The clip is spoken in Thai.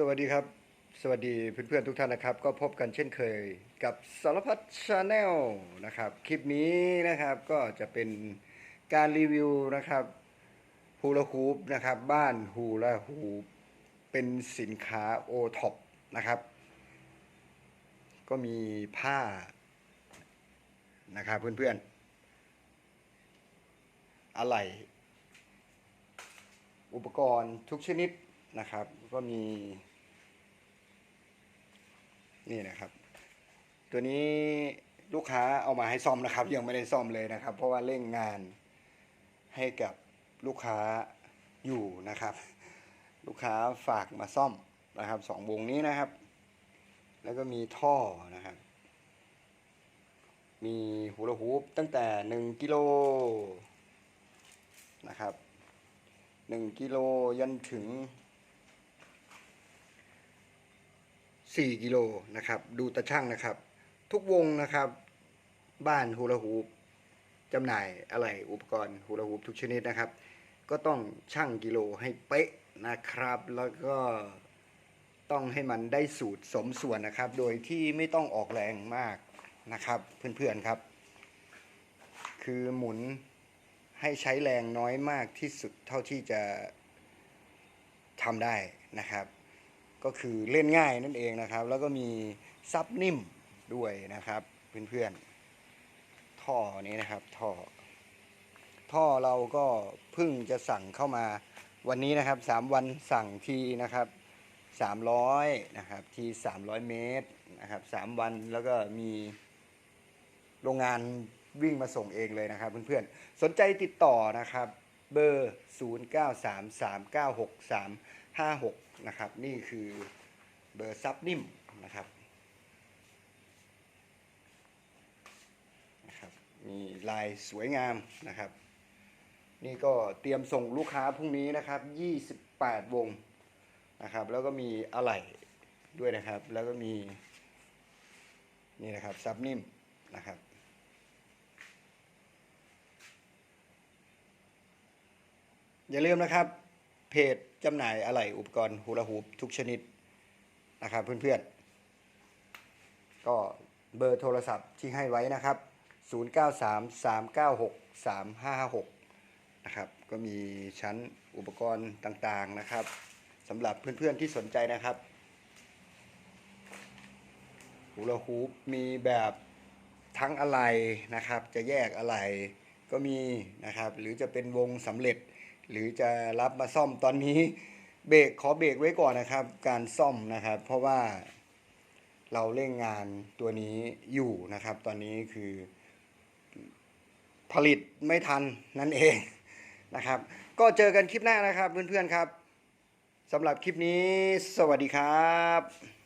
สวัสดีครับ สวัสดีเพื่อนๆทุกท่านนะครับ ก็พบกันเช่นเคยกับสารพัดชาแนลนะครับ คลิปนี้นะครับก็จะเป็นการรีวิวนะครับฮูลาฮูปนะครับ บ้านฮูลาฮูปเป็นสินค้าโอท็อปนะครับ ก็มีผ้านะครับเพื่อนๆ อะไหล่อุปกรณ์ทุกชนิด นะครับ ก็มี นี่นะครับ ตัวนี้ลูกค้าเอามาให้ซ่อมนะครับ ยังไม่ได้ซ่อมเลยนะครับ เพราะว่าเร่งงานให้กับลูกค้าอยู่นะครับ ลูกค้าฝากมาซ่อมนะครับสองวงนี้นะครับ แล้วก็มีท่อนะครับ มีฮูลาฮูปตั้งแต่หนึ่งกิโลนะครับหนึ่งกิโลยันถึง 4กิโลนะครับ ดูตะช่างนะครับ ทุกวงนะครับ บ้านฮูลาฮูปจำหน่ายอะไรอุปกรณ์ฮูลาฮูปทุกชนิดนะครับ ก็ต้องชั่งกิโลให้เป๊ะนะครับ แล้วก็ต้องให้มันได้สูตรสมส่วนนะครับ โดยที่ไม่ต้องออกแรงมากนะครับ เพื่อนๆครับ คือหมุนให้ใช้แรงน้อยมากที่สุดเท่าที่จะทำได้นะครับ ก็คือเล่นง่ายนั่นเองนะครับ แล้วก็มีซับนิ่มด้วยนะครับเพื่อนๆท่อนี้นะครับท่อ ท่อเราก็เพิ่งจะสั่งเข้ามาวันนี้นะครับสามวันสั่งทีนะครับสามร้อยนะครับทีสามร้อยเมตรนะครับสามวันแล้วก็มีโรงงานวิ่งมาส่งเองเลยนะครับเพื่อนๆสนใจติดต่อนะครับเบอร์ 0 9 3 3 9 6 3 5 6 นะครับ นี่คือเบอร์ซับนิ่มนะครับนะครับ มีลายสวยงามนะครับ นี่ก็เตรียมส่งลูกค้าพรุ่งนี้นะครับ 28 วงนะครับ แล้วก็มีอะไหล่ด้วยนะครับ แล้วก็มีนี่นะครับซับนิ่มนะครับอย่าลืมนะครับ เพจ จำหน่ายอะไหล่อุปกรณ์ฮูลาฮูปทุกชนิดนะครับเพื่อนๆ ก็เบอร์โทรศัพท์ที่ให้ไว้นะครับ 0933963556 นะครับ ก็มีชั้นอุปกรณ์ต่างๆนะครับสำหรับเพื่อนๆที่สนใจนะครับฮูลาฮูปมีแบบทั้งอะไหล่นะครับ จะแยกอะไหล่ ก็มีนะครับ หรือจะเป็นวงสำเร็จ หรือจะรับมาซ่อมตอนนี้เบรกขอเบรกไว้ก่อนนะครับ การซ่อมนะครับ เพราะว่าเราเร่งงานตัวนี้อยู่นะครับ ตอนนี้คือ ผลิตไม่ทันนั่นเองนะครับ ก็เจอกันคลิปหน้านะครับเพื่อนๆครับสำหรับคลิปนี้ สวัสดีครับ